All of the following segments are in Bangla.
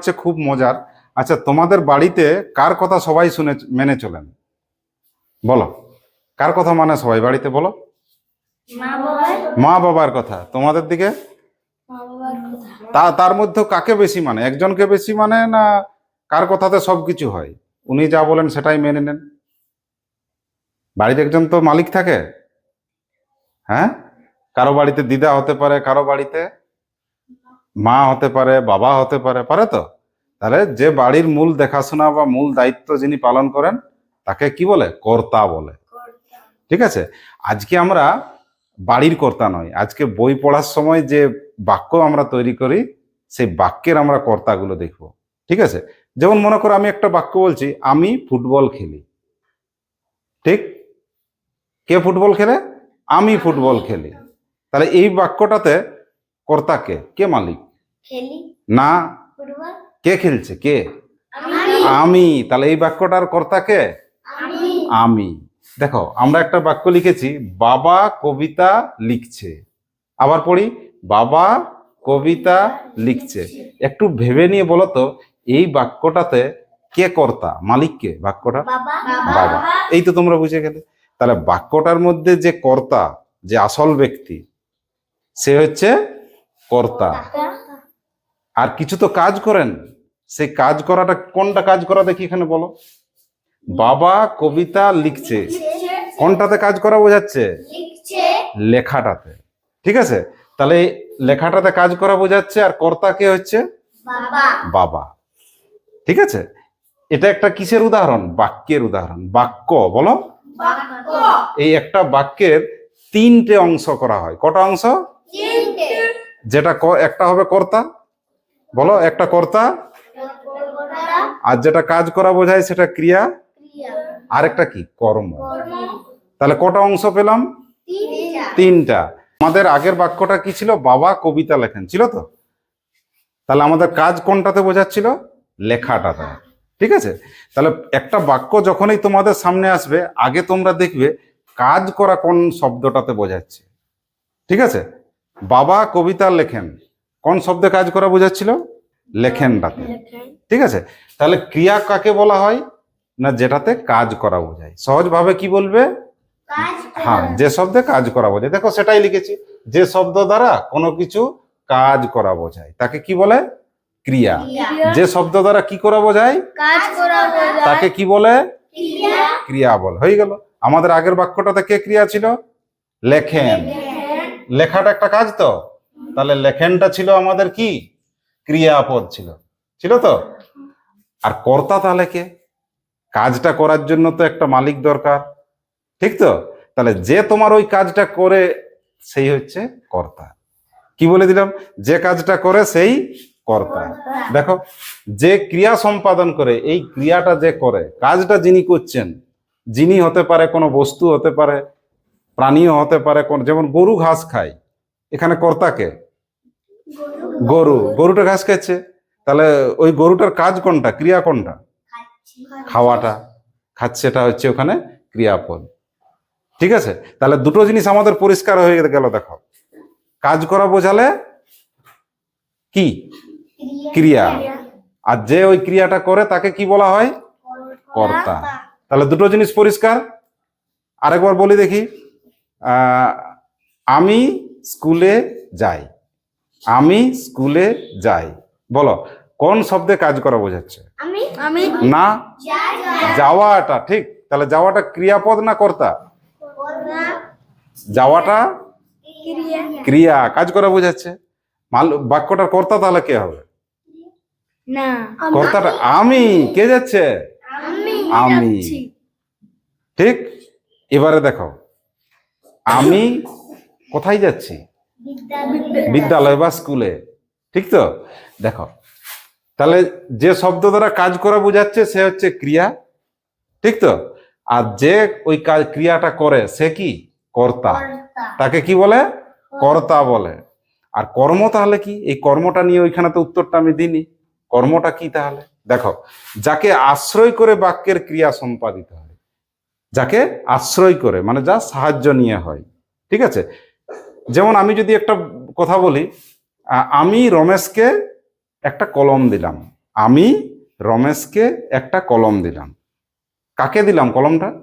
হচ্ছে খুব মজার। আচ্ছা তোমাদের বাড়িতে কার কথা সবাই শুনে মেনে চলেন? বলো। কার কথা মানে সবাই বাড়িতে বলো? মা বাবার? কথা। তোমাদের দিকে? তা তার মধ্যে কাকে বেশি মানে? একজনকে বেশি মানে না কার কথাতে সব কিছু হয়? উনি যা বলেন সেটাই মেনে নেন। বাড়িতে একজন তো মালিক থাকে। হ্যাঁ? কারও বাড়িতে দিদা হতে পারে কারও বাড়িতে মা হতে পারে বাবা হতে পারে পারে তো? তাহলে যে বাড়ির মূল দেখাশোনা বা মূল দায়িত্ব যিনি পালন করেন তাকে কি বলে? কর্তা বলে। ঠিক আছে? আজকে আমরা বাড়ির কর্তা নয় আজকে বই পড়ার সময় যে বাক্য আমরা তৈরি করি সেই বাক্যের আমরা কর্তাগুলো দেখব। ঠিক আছে? যেমন মনে করো আমি একটা বাক্য বলছি আমি ফুটবল খেলি। ঠিক? কে ফুটবল খেলে? আমি ফুটবল খেলি। তাহলে এই বাক্যটাতে কর্তা কে? কে মালিক? না। কে খেলছে? কে? আমি। তাহলে এই বাক্যটার কর্তা কে আমি। দেখো আমরা একটা বাক্য লিখেছি বাবা কবিতা লিখছে। আবার পড়ি বাবা কবিতা লিখছে। একটু ভেবে নিয়ে বলো তো এই বাক্যটাতে কে কর্তা? মালিক কে বাক্যটা? বাবা। এই তো তোমরা বুঝে গেলে। তাহলে বাক্যটার মধ্যে যে কর্তা যে আসল ব্যক্তি সে হচ্ছে কর্তা। আর কিছু তো কাজ করেন। সেই কাজ করাটা কোনটা কাজ করা দেখি এখানে বলো। বাবা কবিতা লিখছে। কোনটাতে কাজ করা বোঝাচ্ছে? লেখাটাতে। ঠিক আছে? তাহলে লেখাটাতে কাজ করা বোঝাচ্ছে আর কর্তা কে হচ্ছে? বাবা। ঠিক আছে? এটা একটা কিসের উদাহরণ? বাক্যের উদাহরণ। বাক্য বলো। এই একটা বাক্যের তিনটে অংশ করা হয়। কটা অংশ? যেটা একটা হবে কর্তা বলো, একটা কর্তা? আর যেটা কাজ করা বোঝায় সেটা ক্রিয়া? আর একটা কি? কর্ম। তাহলে কটা অংশ পেলাম? তিনটা। আমাদের আগের বাক্যটা কি ছিল? বাবা কবিতা লেখেন। ছিল তো? তাহলে আমাদের কাজ কোনটাতে বোঝাচ্ছিল? লেখাটাতে। ঠিক আছে? তাহলে একটা বাক্য যখনই তোমাদের সামনে আসবে, আগে তোমরা দেখবে কাজ করা কোন শব্দটাতে বোঝাচ্ছে। ঠিক আছে? বাবা কবিতা লেখেন। কোন শব্দে কাজ করা বোঝাচ্ছিল? লেখেনটাতে ঠিক আছে? তাহলে ক্রিয়া কাকে বলা হয়? না যেটাতে কাজ করা বোঝায়। সহজভাবে কি বলবে? হ্যাঁ যে শব্দে কাজ করা বোঝায়। দেখো সেটাই লিখেছি। যে শব্দ দ্বারা কোনো কিছু কাজ করা বোঝায় তাকে কি বলে? ক্রিয়া। যে শব্দ দ্বারা কি করা বোঝায়? তাকে কি বলে? ক্রিয়া। বল। হয়ে গেল। আমাদের আগের বাক্যটাতে কে ক্রিয়া ছিল? লেখেন। লেখাটা একটা কাজ তো? তাহলে লেখেনটা ছিল আমাদের কি? ক্রিয়াপদ ছিল। ছিল তো? আর কর্তা তাহলে কে? কাজটা করার জন্য তো একটা মালিক দরকার। ঠিক তো? তাহলে যে তোমার ওই কাজটা করে, সেই হচ্ছে কর্তা। কি বলে দিলাম? যে কাজটা করে, সেই কর্তা। দেখো, যে ক্রিয়া সম্পাদন করে, এই ক্রিয়াটা যে করে, কাজটা যিনি করছেন, যিনি হতে পারে কোনো বস্তু হতে পারে, প্রাণীও হতে পারে কোন, যেমন গরু ঘাস খায় এখানে কর্তাকে গরু। গরুটা ঘাস খাচ্ছে? তাহলে ওই গরুটার কাজ কোনটা? ক্রিয়া কোনটা? খাওয়াটা। খাচ্ছে এটা হচ্ছে ওখানে ক্রিয়াপদ ঠিক আছে? তাহলে দুটো জিনিস আমাদের পরিষ্কার হয়ে গেল, দেখো। কাজ করা বোঝালে কি? ক্রিয়া। আর যে ওই ক্রিয়াটা করে, তাকে কি বলা হয়? কর্তা। তাহলে দুটো জিনিস পরিষ্কার। আরেকবার বলি দেখি। আমি স্কুলে যাই। আমি স্কুলে যাই। বলো কোন শব্দে কাজ করা বোঝাচ্ছে? আমি? আমি। না? যাওয়াটা ঠিক। তাহলে যাওয়াটা ক্রিয়াপদ না কর্তা? যাওয়াটা? ক্রিয়া। ক্রিয়া। কাজ করা বোঝাচ্ছে? মাল বাক্যটার কর্তা তাহলে কে হবে? কর্তাটা আমি। কে যাচ্ছে? আমি। ঠিক? এবারে দেখো। আমি কোথায় যাচ্ছি? বিদ্যালয়। বা স্কুলে। ঠিক তো? দেখো তাহলে যে শব্দ দ্বারা কাজ করা বোঝাচ্ছে সে হচ্ছে ক্রিয়া। ঠিক তো? আর যে ওই কাজ ক্রিয়াটা করে সে কি? কর্তা। তাকে কি বলে? কর্তা বলে। আর কর্ম তাহলে কি? এই কর্মটা নিয়ে ওইখানে তো উত্তরটা আমি দিইনি। কর্মটা কি তাহলে? দেখো যাকে আশ্রয় করে বাক্যের ক্রিয়া সম্পাদিত হয় যাকে আশ্রয় করে মানে যা সাহায্য নিয়ে হয়। ঠিক আছে? যেমন আমি যদি একটা কথা বলি আমি রমেশকে একটা কলম দিলাম। আমি রমেশকে একটা কলম দিলাম। কাকে দিলাম কলমটা?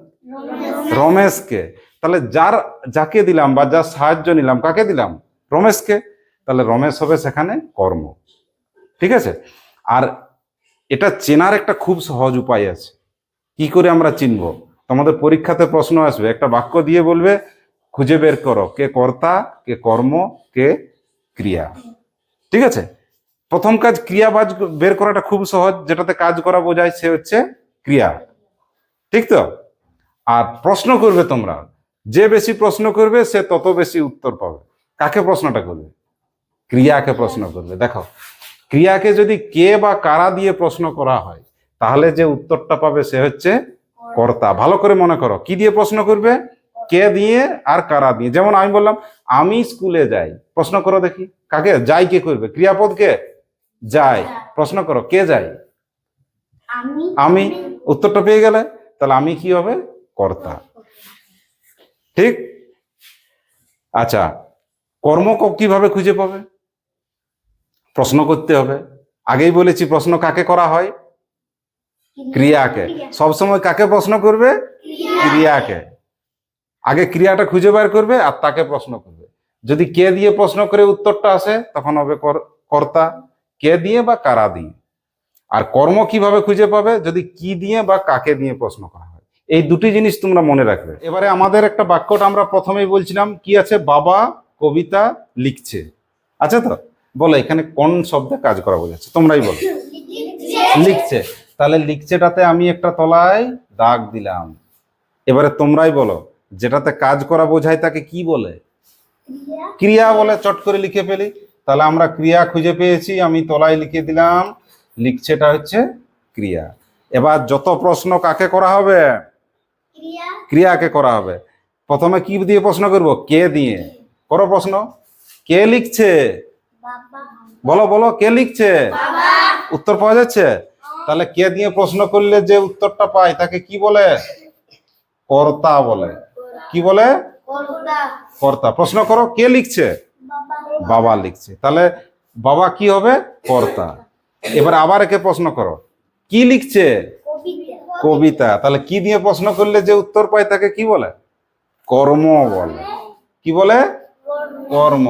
রমেশকে। তাহলে যার যাকে দিলাম বা যার সাহায্য নিলাম কাকে দিলাম? রমেশকে। তাহলে রমেশ হবে সেখানে কর্ম। ঠিক আছে? আর এটা চেনার একটা খুব সহজ উপায় আছে। কি করে আমরা চিনব? তোমাদের পরীক্ষাতে প্রশ্ন আসবে একটা বাক্য দিয়ে বলবে খুঁজে বের করো কে কর্তা, কে কর্ম, কে ক্রিয়া। ঠিক আছে? প্রথম কাজ ক্রিয়াবাজ বের করাটা খুব সহজ, যেটাতে কাজ করা বোঝায় সে হচ্ছে ক্রিয়া। ঠিক তো? আর প্রশ্ন করবে তোমরা, যে বেশি প্রশ্ন করবে, সে তত বেশি উত্তর পাবে। কাকে প্রশ্নটা করবে? ক্রিয়াকে প্রশ্ন করবে। দেখো, ক্রিয়াকে যদি কে বা কারা দিয়ে প্রশ্ন করা হয়, তাহলে যে উত্তরটা পাবে সে হচ্ছে কর্তা। ভালো করে মনে করো, কি দিয়ে প্রশ্ন করবে? কে দিয়ে আর কারা দিয়ে? যেমন আমি বললাম আমি স্কুলে যাই প্রশ্ন করো দেখি। কাকে? যাই কে করবে? ক্রিয়াপদ কে? যাই। প্রশ্ন করো কে যায় আমি। উত্তরটা পেয়ে গেলে তাহলে আমি কি হবে? কর্তা। ঠিক? আচ্ছা কর্ম কীভাবে খুঁজে পাবে? প্রশ্ন করতে হবে। আগেই বলেছি প্রশ্ন কাকে করা হয়? ক্রিয়াকে। সবসময় কাকে প্রশ্ন করবে? ক্রিয়াকে। আগে ক্রিয়াটা খুঁজে বের করবে আর তাকে প্রশ্ন করবে। যদি কে দিয়ে প্রশ্ন করে উত্তরটা আসে তখন হবে কর- কর্তা কে দিয়ে বা কারা দিয়ে। আর কর্ম কীভাবে খুঁজে পাবে? যদি কি দিয়ে বা কাকে দিয়ে প্রশ্ন করা হয়। এই দুটি জিনিস তোমরা মনে রাখবে। এবারে আমাদের একটা বাক্যটা আমরা প্রথমেই বলছিলাম কি আছে? বাবা কবিতা লিখছে। আছে তো? বলো এখানে কোন শব্দে কাজ করা বোঝাচ্ছে? তোমরাই বলো। লিখছে। তাহলে লিখছেটাতে আমি একটা তলায় দাগ দিলাম। এবারে তোমরাই বলো যেটাতে কাজ করা বোঝায় তাকে কি বলে? ক্রিয়া। বলে চট করে লিখে ফেলি। তাহলে আমরা ক্রিয়া খুঁজে পেয়েছি আমি তলায় লিখে দিলাম। লিখছেটা হচ্ছে ক্রিয়া। এবার যত প্রশ্ন কাকে করা হবে? ক্রিয়াকে করা হবে। প্রথমে কি দিয়ে প্রশ্ন করব? কে দিয়ে? করো প্রশ্ন। কে লিখছে? বলো বলো কে লিখছে? উত্তর পাওয়া যাচ্ছে? তাহলে কে দিয়ে প্রশ্ন করলে যে উত্তরটা পাই তাকে কি বলে? কর্তা বলে। কি বলে? কর্তা। প্রশ্ন করো কে লিখছে? বাবা লিখছে। তাহলে বাবা কি হবে? কর্তা। এবার আবার একে প্রশ্ন করো। কি লিখছে? কবিতা। কবিতা। তাহলে কি দিয়ে প্রশ্ন করলে যে উত্তর পায় তাকে কি বলে? কর্ম বলে। কি বলে? কর্ম।